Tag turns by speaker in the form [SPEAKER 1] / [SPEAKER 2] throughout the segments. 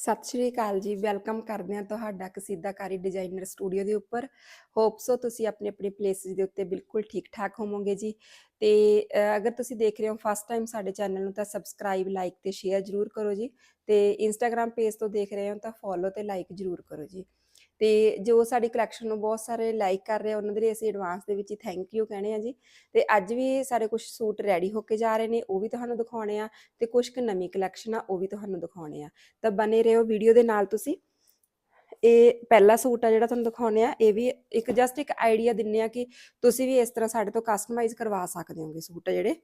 [SPEAKER 1] ਸਤਿ ਸ਼੍ਰੀ ਅਕਾਲ ਜੀ, ਵੈਲਕਮ ਕਰਦੇ ਹਾਂ ਤੁਹਾਡਾ ਕਸੀਦਾਕਾਰੀ ਡਿਜ਼ਾਈਨਰ ਸਟੂਡੀਓ ਦੇ ਉੱਪਰ। ਹੋਪ ਸੋ ਤੁਸੀਂ ਆਪਣੇ ਆਪਣੇ ਪਲੇਸਿਸ ਦੇ ਉੱਤੇ ਬਿਲਕੁਲ ਠੀਕ ਠਾਕ ਹੋਵੋਗੇ ਜੀ। ਤੇ ਅਗਰ ਤੁਸੀਂ ਦੇਖ ਰਹੇ ਹੋ ਫਸਟ ਟਾਈਮ ਸਾਡੇ ਚੈਨਲ ਨੂੰ ਤਾਂ ਸਬਸਕ੍ਰਾਈਬ ਲਾਈਕ ਤੇ ਸ਼ੇਅਰ ਜਰੂਰ ਕਰੋ ਜੀ। ਤੇ ਇੰਸਟਾਗ੍ਰam ਪੇਜ ਤੋਂ ਦੇਖ ਰਹੇ ਹੋ ਤਾਂ ਫੋਲੋ ਤੇ ਲਾਈਕ ਜਰੂਰ ਕਰੋ ਜੀ। ਤੇ ਜੋ ਸਾਡੀ ਕਲੈਕਸ਼ਨ ਨੂੰ ਬਹੁਤ ਸਾਰੇ ਲਾਈਕ ਕਰ ਰਹੇ ਉਹਨਾਂ ਦੇ ਲਈ ਅਸੀਂ ਐਡਵਾਂਸ ਦੇ ਵਿੱਚ ਹੀ ਥੈਂਕ ਯੂ ਕਹਿੰਦੇ ਆ ਜੀ। ਤੇ ਅੱਜ ਵੀ ਸਾਡੇ ਕੁਝ ਸੂਟ ਰੈਡੀ ਹੋ ਕੇ ਜਾ ਰਹੇ ਨੇ, ਉਹ ਵੀ ਤੁਹਾਨੂੰ ਦਿਖਾਉਣੇ ਆ ਤੇ ਕੁਝ ਕੁ ਨਵੀਂ ਕਲੈਕਸ਼ਨ ਆ, ਉਹ ਵੀ ਤੁਹਾਨੂੰ ਦਿਖਾਉਣੇ ਆ। ਤਾਂ ਬਨੇ ਰਹੋ ਵੀਡੀਓ ਦੇ ਨਾਲ ਤੁਸੀਂ। ਇਹ ਪਹਿਲਾ ਸੂਟ ਆ ਜਿਹੜਾ ਤੁਹਾਨੂੰ ਦਿਖਾਉਣੇ ਆ, ਇਹ ਵੀ ਇੱਕ ਜਸਟ ਇੱਕ ਆਈਡੀਆ ਦਿੰਨੇ ਆ ਕਿ ਤੁਸੀਂ ਵੀ ਇਸ ਤਰ੍ਹਾਂ ਸਾਡੇ ਤੋਂ ਕਸਟਮਾਈਜ਼ ਕਰਵਾ ਸਕਦੇ ਹੋਗੇ ਸੂਟ ਆ ਜਿਹੜੇ।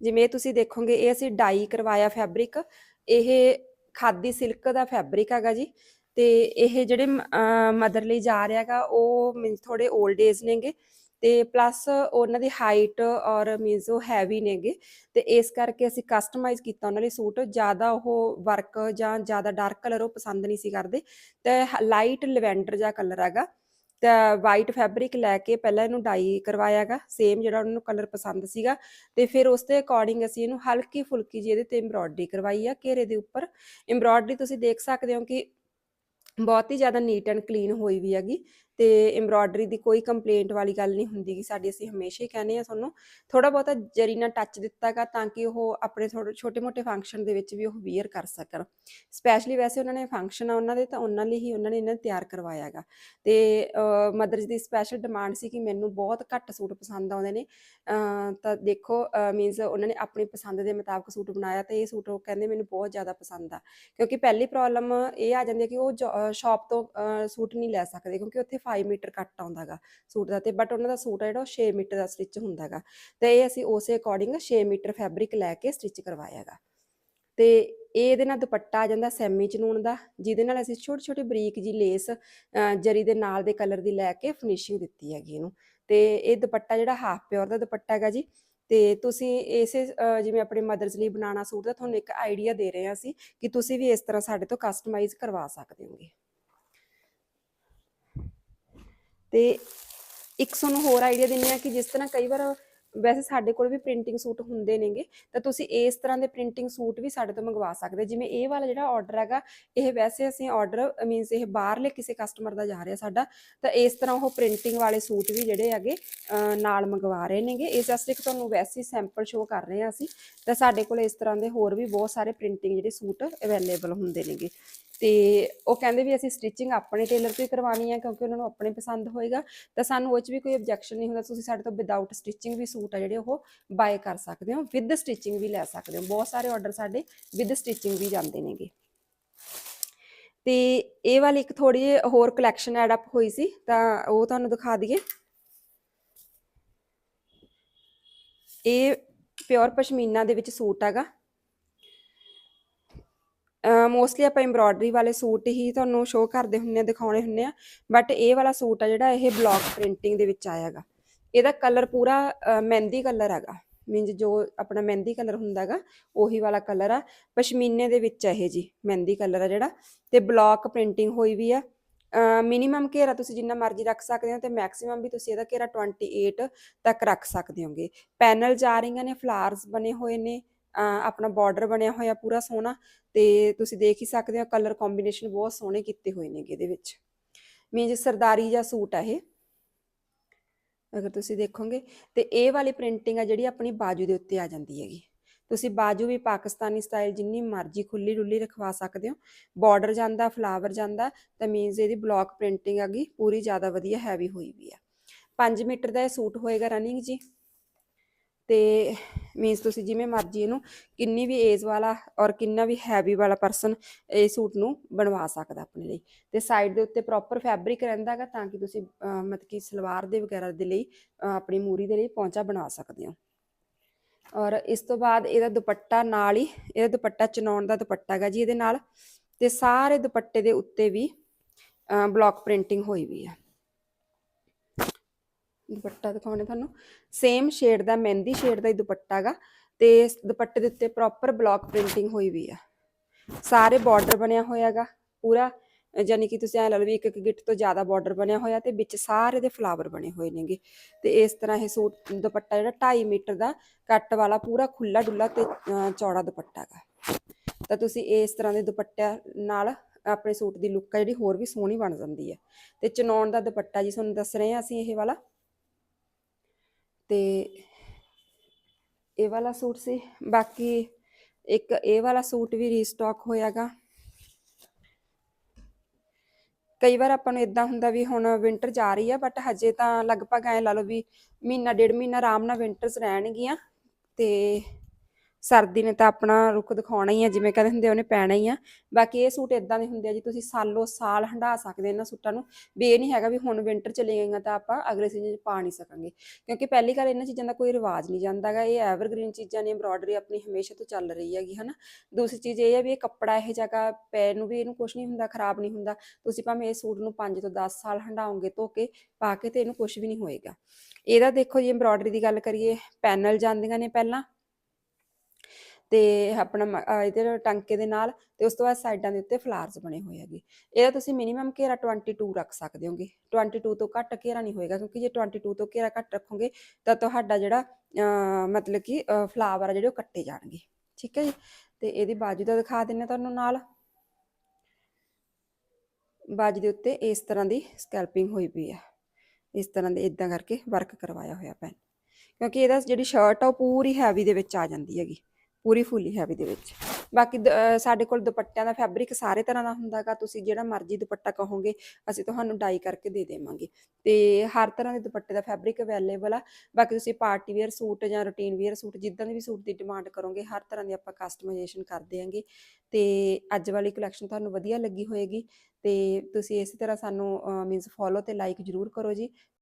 [SPEAKER 1] ਜਿਵੇਂ ਤੁਸੀਂ ਦੇਖੋਗੇ, ਇਹ ਅਸੀਂ ਡਾਈ ਕਰਵਾਇਆ ਫੈਬਰਿਕ ਇਹ ਖਾਦੀ ਸਿਲਕ ਦਾ ਫੈਬਰਿਕ ਹੈਗਾ ਜੀ। ਤੇ ਇਹ ਜਿਹੜੇ ਮਦਰ ਲਈ ਜਾ ਰਿਹਾ ਹੈਗਾ, ਉਹ ਮੀਨਸ ਥੋੜੇ 올ਡ ਏਜ ਨੇਗੇ ਤੇ ਪਲੱਸ ਉਹਨਾਂ ਦੀ ਹਾਈਟ ਔਰ ਮੀਨਸ ਉਹ ਹੈਵੀ ਨੇਗੇ ਤੇ ਇਸ ਕਰਕੇ ਅਸੀਂ ਕਸਟਮਾਈਜ਼ ਕੀਤਾ ਉਹਨਾਂ ਲਈ ਸੂਟ। ਜ਼ਿਆਦਾ ਉਹ ਵਰਕ ਜਾਂ ਜ਼ਿਆਦਾ ਡਾਰਕ ਕਲਰ ਉਹ ਪਸੰਦ ਨਹੀਂ ਸੀ ਕਰਦੇ। ਤੇ ਲਾਈਟ ਲਵੈਂਡਰ ਜਿਹਾ ਕਲਰ ਹੈਗਾ। ਤਾਂ ਵਾਈਟ ਫੈਬਰਿਕ ਲੈ ਕੇ ਪਹਿਲਾਂ ਇਹਨੂੰ ਡਾਈ ਕਰਵਾਇਆਗਾ ਸੇਮ ਜਿਹੜਾ ਉਹਨਾਂ ਨੂੰ ਕਲਰ ਪਸੰਦ ਸੀਗਾ। ਤੇ ਫਿਰ ਉਸ ਦੇ ਅਕੋਰਡਿੰਗ ਅਸੀਂ ਇਹਨੂੰ ਹਲਕੀ ਫੁਲਕੀ ਜਿਹੀ ਇਹਦੇ ਤੇ ਐਮਬ੍ਰੋਇਡਰੀ ਕਰਵਾਈ ਆ ਘੇਰੇ ਦੇ ਉੱਪਰ। ਐਮਬ੍ਰੋਇਡਰੀ ਤੁਸੀਂ ਦੇਖ ਸਕਦੇ ਹੋ ਕਿ ਬਹੁਤ ਹੀ ਜ਼ਿਆਦਾ ਨੀਟ ਐਂਡ ਕਲੀਨ ਹੋਈ ਵੀ ਹੈਗੀ। ਤੇ ਐਮਬ੍ਰੋਇਡਰੀ ਦੀ ਕੋਈ ਕੰਪਲੇਂਟ ਵਾਲੀ ਗੱਲ ਨਹੀਂ ਹੁੰਦੀ ਕਿ ਸਾਡੀ ਅਸੀਂ ਹਮੇਸ਼ਾ ਹੀ ਕਹਿੰਦੇ ਆ ਤੁਹਾਨੂੰ ਥੋੜਾ ਬਹੁਤਾ ਜਰੀ ਨਾਲ ਟੱਚ ਦਿੱਤਾਗਾ ਤਾਂ ਕਿ ਉਹ ਆਪਣੇ ਥੋੜੇ ਛੋਟੇ ਮੋਟੇ ਫੰਕਸ਼ਨ ਦੇ ਵਿੱਚ ਵੀ ਉਹ ਵੇਅਰ ਕਰ ਸਕਣ। ਸਪੈਸ਼ਲੀ ਵੈਸੇ ਉਹਨਾਂ ਨੇ ਫੰਕਸ਼ਨ ਆ ਉਹਨਾਂ ਦੇ ਤਾਂ ਉਹਨਾਂ ਲਈ ਹੀ ਉਹਨਾਂ ਨੇ ਇਹਨਾਂ ਤਿਆਰ ਕਰਵਾਇਆਗਾ ਤੇ ਮਦਰਸ ਦੀ ਸਪੈਸ਼ਲ ਡਿਮਾਂਡ ਸੀ ਕਿ ਮੈਨੂੰ ਬਹੁਤ ਘੱਟ ਸੂਟ ਪਸੰਦ ਆਉਂਦੇ ਨੇ। ਤਾਂ ਦੇਖੋ ਮੀਨਸ ਉਹਨਾਂ ਨੇ ਆਪਣੀ ਪਸੰਦ ਦੇ ਮੁਤਾਬਕ ਸੂਟ ਬਣਾਇਆ ਤੇ ਇਹ ਸੂਟ ਉਹ ਕਹਿੰਦੇ ਮੈਨੂੰ ਬਹੁਤ ਜ਼ਿਆਦਾ ਪਸੰਦ ਆ। ਕਿਉਂਕਿ ਪਹਿਲੀ ਪ੍ਰੋਬਲਮ ਇਹ ਆ ਜਾਂਦੀ ਹੈ ਕਿ ਉਹ ਸ਼ਾਪ ਤੋਂ ਸੂਟ ਨਹੀਂ ਲੈ ਸਕਦੇ ਕਿਉਂਕਿ ਉੱਥੇ 5 ਮੀਟਰ ਕੱਟ ਆਉਂਦਾਗਾ ਸੂਟ ਦਾ ਤੇ ਬਟ ਉਹਨਾਂ ਦਾ ਸੂਟ ਆ ਜਿਹੜਾ ਉਹ 6 ਮੀਟਰ ਦਾ ਸਟਿਚ ਹੁੰਦਾਗਾ ਤੇ ਇਹ ਅਸੀਂ ਉਸੇ ਅਕੋਰਡਿੰਗ 6 ਮੀਟਰ ਫੈਬਰਿਕ ਲੈ ਕੇ ਸਟਿਚ ਕਰਵਾਇਆਗਾ ਤੇ ਇਹ ਇਹਦੇ ਨਾਲ ਦੁਪੱਟਾ ਆ ਜਾਂਦਾ ਸੈਮੀ ਚਨੂਨ ਦਾ, ਜਿਹਦੇ ਨਾਲ ਅਸੀਂ ਛੋਟੀ ਛੋਟੀ ਬਰੀਕ ਜੀ ਲੇਸ ਜਰੀ ਦੇ ਨਾਲ ਦੇ ਕਲਰ ਦੀ ਲੈ ਕੇ ਫਿਨਿਸ਼ਿੰਗ ਦਿੱਤੀ ਹੈਗੀ ਇਹਨੂੰ ਤੇ ਇਹ ਦੁਪੱਟਾ ਜਿਹੜਾ ਹਾਫ ਪਿਓਰ ਦਾ ਦੁਪੱਟਾ ਹੈਗਾ ਜੀ ਤੇ ਤੁਸੀਂ ਇਸੇ ਜਿਵੇਂ ਆਪਣੇ ਮਦਰਸ ਲਈ ਬਣਾਉਣਾ ਸੂਟ ਦਾ ਤੁਹਾਨੂੰ ਇੱਕ ਆਈਡੀਆ ਦੇ ਰਹੇ ਹਾਂ ਅਸੀਂ ਕਿ ਤੁਸੀਂ ਵੀ ਇਸ ਤਰ੍ਹਾਂ ਸਾਡੇ ਤੋਂ ਕਸਟਮਾਈਜ਼ ਕਰਵਾ ਸਕਦੇ ਹੋਗੇ। ਤੇ ਇੱਕ ਤੁਹਾਨੂੰ ਹੋਰ ਆਈਡੀਆ ਦਿੰਨੇ ਆ ਕਿ ਜਿਸ ਤਰ੍ਹਾਂ ਕਈ ਵਾਰ ਵੈਸੇ ਸਾਡੇ ਕੋਲ ਵੀ ਪ੍ਰਿੰਟਿੰਗ ਸੂਟ ਹੁੰਦੇ ਨੇਗੇ, ਤਾਂ ਤੁਸੀਂ ਇਸ ਤਰ੍ਹਾਂ ਦੇ ਪ੍ਰਿੰਟਿੰਗ ਸੂਟ ਵੀ ਸਾਡੇ ਤੋਂ ਮੰਗਵਾ ਸਕਦੇ ਜਿਵੇਂ ਇਹ ਵਾਲਾ ਜਿਹੜਾ ਆਰਡਰ ਹੈਗਾ, ਇਹ ਵੈਸੇ ਅਸੀਂ ਆਰਡਰ ਮੀਨਸ ਇਹ ਬਾਹਰਲੇ ਕਿਸੇ ਕਸਟਮਰ ਦਾ ਜਾ ਰਿਹਾ ਸਾਡਾ, ਤਾਂ ਇਸ ਤਰ੍ਹਾਂ ਉਹ ਪ੍ਰਿੰਟਿੰਗ ਵਾਲੇ ਸੂਟ ਵੀ ਜਿਹੜੇ ਹੈਗੇ ਨਾਲ ਮੰਗਵਾ ਰਹੇ ਨੇਗੇ। ਇਸ ਵਾਸਤੇ ਇੱਕ ਤੁਹਾਨੂੰ ਵੈਸੇ ਸੈਂਪਲ ਸ਼ੋ ਕਰ ਰਹੇ ਹਾਂ ਅਸੀਂ, ਤਾਂ ਸਾਡੇ ਕੋਲ ਇਸ ਤਰ੍ਹਾਂ ਦੇ ਹੋਰ ਵੀ ਬਹੁਤ ਸਾਰੇ ਪ੍ਰਿੰਟਿੰਗ ਜਿਹੜੇ ਸੂਟ ਅਵੇਲੇਬਲ ਹੁੰਦੇ ਨੇਗੇ। ਤੇ ਉਹ ਕਹਿੰਦੇ ਵੀ ਅਸੀਂ ਸਟਿਚਿੰਗ ਆਪਣੇ ਟੇਲਰ ਤੋਂ ਹੀ ਕਰਵਾਉਣੀ ਹੈ ਕਿਉਂਕਿ ਉਹਨਾਂ ਨੂੰ ਆਪਣੇ ਪਸੰਦ ਹੋਏਗਾ, ਤਾਂ ਸਾਨੂੰ ਉਹ 'ਚ ਵੀ ਕੋਈ ਆਬਜੈਕਸ਼ਨ ਨਹੀਂ ਹੁੰਦਾ, ਤੁਸੀਂ ਸਾਡੇ ਤੋਂ ਵਿਦਆਊਟ ਸਟਿਚਿੰਗ ਵੀ ਸੂਟ ਆ ਜਿਹੜੇ ਉਹ ਬਾਏ ਕਰ ਸਕਦੇ ਹੋ ਵਿਦ ਸਟਿਚਿੰਗ ਵੀ ਲੈ ਸਕਦੇ ਹੋ, ਬਹੁਤ ਸਾਰੇ ਆਰਡਰ ਸਾਡੇ ਵਿਦ ਸਟਿਚਿੰਗ ਵੀ ਜਾਂਦੇ ਨੇਗੇ। ਤੇ ਇਹ ਵਾਲੀ ਇੱਕ ਥੋੜੀ ਜਿਹੀ ਹੋਰ ਕਲੈਕਸ਼ਨ ਐਡ ਅਪ ਹੋਈ ਸੀ, ਤਾਂ ਉਹ ਤੁਹਾਨੂੰ ਦਿਖਾ ਦਈਏ। ਇਹ ਪਿਓਰ ਪਸ਼ਮੀਨਾ ਦੇ ਵਿੱਚ ਸੂਟ ਹੈਗਾ ਮੋਸਟਲੀ ਆਪਾਂ ਐਮਬ੍ਰੋਇਡਰੀ ਵਾਲੇ ਸੂਟ ਹੀ ਤੁਹਾਨੂੰ ਸ਼ੋਅ ਕਰਦੇ ਹੁੰਨੇ ਆ ਦਿਖਾਉਣੇ ਹੁੰਨੇ ਆ ਬਟ ਇਹ ਵਾਲਾ ਸੂਟ ਆ ਜਿਹੜਾ ਇਹ ਬਲੌਕ ਪ੍ਰਿੰਟਿੰਗ ਦੇ ਵਿੱਚ ਆਇਆਗਾ ਇਹਦਾ ਕਲਰ ਪੂਰਾ ਮਹਿੰਦੀ ਕਲਰ ਹੈਗਾ। ਮੀਨਸ ਜੋ ਆਪਣਾ ਮਹਿੰਦੀ ਕਲਰ ਹੁੰਦਾਗਾ ਉਹੀ ਵਾਲਾ ਕਲਰ ਆ। ਪਸ਼ਮੀਨੇ ਦੇ ਵਿੱਚ ਆ ਇਹ ਜੀ, ਮਹਿੰਦੀ ਕਲਰ ਆ ਜਿਹੜਾ। ਤੇ ਬਲੌਕ ਪ੍ਰਿੰਟਿੰਗ ਹੋਈ ਵੀ ਆ। ਮਿਨੀਮਮ ਘੇਰਾ ਤੁਸੀਂ ਜਿੰਨਾ ਮਰਜ਼ੀ ਰੱਖ ਸਕਦੇ ਹੋ ਤੇ ਮੈਕਸਿਮਮ ਵੀ ਤੁਸੀਂ ਇਹਦਾ ਘੇਰਾ 28 ਤੱਕ ਰੱਖ ਸਕਦੇ ਹੋਗੇ। ਪੈਨਲ ਜਾ ਰਹੀਆਂ ਨੇ ਫਲਾਰਸ ਬਣੇ ਹੋਏ ਨੇ। ਆਪਣਾ ਬਾਰਡਰ ਬਣਿਆ ਹੋਇਆ ਪੂਰਾ ਸੋਹਣਾ ਤੇ ਤੁਸੀਂ ਦੇਖ ਹੀ ਸਕਦੇ ਹੋ ਕਲਰ ਕੰਬੀਨੇਸ਼ਨ ਬਹੁਤ ਸੋਹਣੇ ਕੀਤੇ ਹੋਏ ਨੇਗੇ ਇਹਦੇ ਵਿੱਚ। ਮੀਨਸ ਸਰਦਾਰੀ ਜਾਂ ਸੂਟ ਆ ਇਹ। ਅਗਰ ਤੁਸੀਂ ਦੇਖੋਗੇ ਤੇ ਇਹ ਵਾਲੀ ਪ੍ਰਿੰਟਿੰਗ ਆ ਜਿਹੜੀ ਆਪਣੀ ਬਾਜੂ ਦੇ ਉੱਤੇ ਆ ਜਾਂਦੀ ਹੈਗੀ। ਤੁਸੀਂ ਬਾਜੂ ਵੀ ਪਾਕਿਸਤਾਨੀ ਸਟਾਈਲ ਜਿੰਨੀ ਮਰਜ਼ੀ ਖੁੱਲੀ ਡੁੱਲੀ ਰਖਵਾ ਸਕਦੇ ਹੋ। ਬਾਰਡਰ ਜਾਂਦਾ ਫਲਾਵਰ ਜਾਂਦਾ, ਤਾਂ ਮੀਨਸ ਇਹਦੀ ਬਲੌਕ ਪ੍ਰਿੰਟਿੰਗ ਹੈਗੀ ਪੂਰੀ ਜ਼ਿਆਦਾ ਵਧੀਆ ਹੈਵੀ ਹੋਈ ਵੀ ਆ। 5 ਮੀਟਰ ਦਾ ਇਹ ਸੂਟ ਹੋਏਗਾ ਰਨਿੰਗ ਜੀ। ਤੇ ਮੀਨਸ ਤੁਸੀਂ ਜਿਵੇਂ ਮਰਜ਼ੀ ਇਹਨੂੰ ਕਿੰਨੀ ਵੀ ਏਜ ਵਾਲਾ ਔਰ ਕਿੰਨਾ ਵੀ ਹੈਵੀ ਵਾਲਾ ਪਰਸਨ ਇਹ ਸੂਟ ਨੂੰ ਬਣਵਾ ਸਕਦਾ ਆਪਣੇ ਲਈ। ਤੇ ਸਾਈਡ ਦੇ ਉੱਤੇ ਪ੍ਰੋਪਰ ਫੈਬਰਿਕ ਰਹਿੰਦਾਗਾ ਤਾਂ ਕਿ ਤੁਸੀਂ ਮਤਲਬ ਕਿ ਸਲਵਾਰ ਦੇ ਵਗੈਰਾ ਦੇ ਲਈ ਆਪਣੀ ਮੂਰੀ ਦੇ ਲਈ ਪੌਂਚਾ ਬਣਾ ਸਕਦੇ ਹੋ। ਔਰ ਇਸ ਤੋਂ ਬਾਅਦ ਇਹਦਾ ਦੁਪੱਟਾ ਨਾਲ ਹੀ, ਇਹਦਾ ਦੁਪੱਟਾ ਚਨਾਉਣ ਦਾ ਦੁਪੱਟਾ ਹੈਗਾ ਜੀ ਇਹਦੇ ਨਾਲ। ਤੇ ਸਾਰੇ ਦੁਪੱਟੇ ਦੇ ਉੱਤੇ ਵੀ ਬਲੌਕ ਪ੍ਰਿੰਟਿੰਗ ਹੋਈ ਵੀ ਹੈ। ਦੁਪੱਟਾ ਦਿਖਾਉਣੇ ਤੁਹਾਨੂੰ। ਸੇਮ ਸ਼ੇਡ ਦਾ, ਮਹਿੰਦੀ ਸ਼ੇਡ ਦਾ ਹੀ ਦੁਪੱਟਾ ਹੈਗਾ ਤੇ ਦੁਪੱਟੇ ਦੇ ਉੱਤੇ ਪ੍ਰੋਪਰ ਬਲੌਕ ਪ੍ਰਿੰਟਿੰਗ ਹੋਈ ਵੀ ਆ। ਸਾਰੇ ਬਾਰਡਰ ਬਣਿਆ ਹੋਇਆ ਹੈਗਾ ਪੂਰਾ, ਯਾਨੀ ਕਿ ਤੁਸੀਂ ਐ ਲਾ ਲਓ ਵੀ ਇੱਕ ਇੱਕ ਗਿੱਟ ਤੋਂ ਜ਼ਿਆਦਾ ਬਾਰਡਰ ਬਣਿਆ ਹੋਇਆ ਤੇ ਵਿੱਚ ਸਾਰੇ ਦੇ ਫਲਾਵਰ ਬਣੇ ਹੋਏ ਨੇਗੇ। ਤੇ ਇਸ ਤਰ੍ਹਾਂ ਇਹ ਸੂਟ, ਦੁਪੱਟਾ ਜਿਹੜਾ 2.5 ਮੀਟਰ ਦਾ, ਕੱਟ ਵਾਲਾ ਪੂਰਾ ਖੁੱਲਾ ਡੁੱਲਾ ਤੇ ਚੌੜਾ ਦੁਪੱਟਾ ਹੈਗਾ ਤਾਂ ਤੁਸੀਂ ਇਸ ਤਰ੍ਹਾਂ ਦੇ ਦੁਪੱਟਿਆਂ ਨਾਲ ਆਪਣੇ ਸੂਟ ਦੀ ਲੁੱਕ ਆ ਜਿਹੜੀ ਹੋਰ ਵੀ ਸੋਹਣੀ ਬਣ ਜਾਂਦੀ ਹੈ ਤੇ ਚਨੌਨ ਦਾ ਦੁਪੱਟਾ ਜੀ, ਤੁਹਾਨੂੰ ਦੱਸ ਰਹੇ ਹਾਂ ਅਸੀਂ ਇਹ ਵਾਲਾ। ਤੇ ਇਹ ਵਾਲਾ ਸੂਟ ਸੀ। ਬਾਕੀ ਇੱਕ ਇਹ ਵਾਲਾ ਸੂਟ ਵੀ ਰੀਸਟਾਕ ਹੋਇਆਗਾ। ਕਈ ਵਾਰ ਆਪਾਂ ਨੂੰ ਇਦਾਂ ਹੁੰਦਾ ਵੀ ਹੁਣ ਵਿੰਟਰ ਜਾ ਰਹੀ ਆ ਬਟ ਹਜੇ ਤਾਂ ਲਗਭਗ ਐ ਲਾ ਲਓ ਵੀ ਮਹੀਨਾ, ਡੇਢ ਮਹੀਨਾ ਆਰਾਮ ਨਾਲ ਵਿੰਟਰਸ ਰਹਿਣਗੀਆਂ ਤੇ ਸਰਦੀ ਨੇ ਤਾਂ ਆਪਣਾ ਰੁੱਖ ਦਿਖਾਉਣਾ ਹੀ ਆ, ਜਿਵੇਂ ਕਹਿੰਦੇ ਹੁੰਦੇ ਉਹਨੇ ਪੈਣਾ ਹੀ ਆ। ਬਾਕੀ ਇਹ ਸੂਟ ਇਦਾਂ ਦੇ ਹੁੰਦੇ ਆ ਜੀ, ਤੁਸੀਂ ਸਾਲੋ ਸਾਲ ਹੰਢਾ ਸਕਦੇ ਇਹਨਾਂ ਸੂਟਾਂ ਨੂੰ। ਵੀ ਇਹ ਨਹੀਂ ਹੈਗਾ ਵੀ ਹੁਣ ਵਿੰਟਰ ਚਲੇ ਗਈਆਂ ਤਾਂ ਆਪਾਂ ਅਗਲੇ ਸੀਜ਼ਨ 'ਚ ਪਾ ਨਹੀਂ ਸਕਾਂਗੇ। ਕਿਉਂਕਿ ਪਹਿਲੀ ਗੱਲ ਇਹਨਾਂ ਚੀਜ਼ਾਂ ਦਾ ਕੋਈ ਰਿਵਾਜ ਨਹੀਂ ਜਾਂਦਾਗਾ ਇਹ ਐਵਰਗ੍ਰੀਨ ਚੀਜ਼ਾਂ ਨੇ ਐਮਬ੍ਰੋਇਡਰੀ ਆਪਣੀ ਹਮੇਸ਼ਾ ਤੋਂ ਚੱਲ ਰਹੀ ਹੈਗੀ, ਹਨਾ। ਦੂਸਰੀ ਚੀਜ਼ ਇਹ ਹੈ ਵੀ ਇਹ ਕੱਪੜਾ ਇਹ ਜਗ੍ਹਾ ਪੈ ਨੂੰ ਵੀ ਇਹਨੂੰ ਕੁਝ ਨਹੀਂ ਹੁੰਦਾ, ਖਰਾਬ ਨਹੀਂ ਹੁੰਦਾ। ਤੁਸੀਂ ਭਾਵੇਂ ਇਹ ਸੂਟ ਨੂੰ 5 ਤੋਂ 10 ਸਾਲ ਹੰਢਾਓਗੇ, ਧੋ ਕੇ ਪਾ ਕੇ ਤੇ ਇਹਨੂੰ ਕੁਝ ਵੀ ਨਹੀਂ ਹੋਏਗਾ। ਇਹਦਾ ਦੇਖੋ ਜੀ ਐਮਬ੍ਰੋਇਡਰੀ ਦੀ ਗੱਲ ਕਰੀਏ, ਪੈਨਲ ਜਾਂਦੀਆਂ ਨੇ ਪਹਿਲਾਂ। ਤੇ ਆਪਣਾ ਇਹਦੇ ਟਾਂਕੇ ਦੇ ਨਾਲ ਤੇ ਉਸ ਤੋਂ ਬਾਅਦ ਸਾਈਡਾਂ ਦੇ ਉੱਤੇ ਫਲਾਰਸ ਬਣੇ ਹੋਏ ਹੈਗੇ। ਇਹਦਾ ਤੁਸੀਂ ਮਿਨੀਮਮ ਘੇਰਾ 22 ਰੱਖ ਸਕਦੇ ਹੋਗੇ। 22 ਤੋਂ ਘੱਟ ਘੇਰਾ ਨਹੀਂ ਹੋਏਗਾ ਕਿਉਂਕਿ ਜੇ 22 ਤੋਂ ਘੇਰਾ ਘੱਟ ਰੱਖੋਗੇ ਤਾਂ ਤੁਹਾਡਾ ਜਿਹੜਾ, ਅਹ ਮਤਲਬ ਕਿ ਫਲਾਵਰ ਆ ਜਿਹੜੇ ਉਹ ਕੱਟੇ ਜਾਣਗੇ। ਠੀਕ ਹੈ ਜੀ? ਤੇ ਇਹਦੀ ਬਾਜੂ ਦਾ ਦਿਖਾ ਦਿੰਨੇ ਤੁਹਾਨੂੰ ਨਾਲ। ਬਾਜੂ ਦੇ ਉੱਤੇ ਇਸ ਤਰ੍ਹਾਂ ਦੀ ਸਕੈਲਪਿੰਗ ਹੋਈ ਪਈ ਹੈ ਇਸ ਤਰ੍ਹਾਂ ਦੇ ਇਦਾਂ ਕਰਕੇ ਵਰਕ ਕਰਵਾਇਆ ਹੋਇਆ ਪੈਨ ਕਿਉਂਕਿ ਇਹਦਾ ਜਿਹੜੀ ਸ਼ਰਟ ਆ ਉਹ ਪੂਰੀ ਹੈਵੀ ਦੇ ਵਿੱਚ ਆ ਜਾਂਦੀ ਹੈਗੀ। ਪੂਰੀ ਫੁੱਲੀ ਹੈਵੀ ਦੇ ਵਿੱਚ। ਬਾਕੀ ਸਾਡੇ ਕੋਲ ਦੁਪੱਟਿਆਂ ਦਾ ਫੈਬਰਿਕ ਸਾਰੇ ਤਰ੍ਹਾਂ ਦਾ ਹੁੰਦਾਗਾ, ਤੁਸੀਂ ਜਿਹੜਾ ਮਰਜ਼ੀ ਦੁਪੱਟਾ ਕਹੋਗੇ, ਅਸੀਂ ਤੁਹਾਨੂੰ ਡਾਈ ਕਰਕੇ ਦੇ ਦੇਵਾਂਗੇ। ਤੇ ਹਰ ਤਰ੍ਹਾਂ ਦੇ ਦੁਪੱਟੇ ਦਾ ਫੈਬਰਿਕ ਅਵੇਲੇਬਲ ਆ। ਬਾਕੀ ਤੁਸੀਂ ਪਾਰਟੀ ਵੇਅਰ ਸੂਟ ਜਾਂ ਰੂਟੀਨ ਵੇਅਰ ਸੂਟ, ਜਿੱਦਾਂ ਦੇ ਵੀ ਸੂਟ ਦੀ ਡਿਮਾਂਡ ਕਰੋਗੇ, ਹਰ ਤਰ੍ਹਾਂ ਦੀ ਆਪਾਂ ਕਸਟਮਾਈਜ਼ੇਸ਼ਨ ਕਰ ਦਿਆਂਗੇ। ਤੇ ਅੱਜ ਵਾਲੀ ਕਲੈਕਸ਼ਨ ਤੁਹਾਨੂੰ ਵਧੀਆ ਲੱਗੀ ਹੋਏਗੀ। ਤੇ ਤੁਸੀਂ ਇਸੇ ਤਰ੍ਹਾਂ ਸਾਨੂੰ ਮੀਨਸ ਫੋਲੋ ਤੇ ਲਾਈਕ ਜਰੂਰ ਕਰੋ ਜੀ।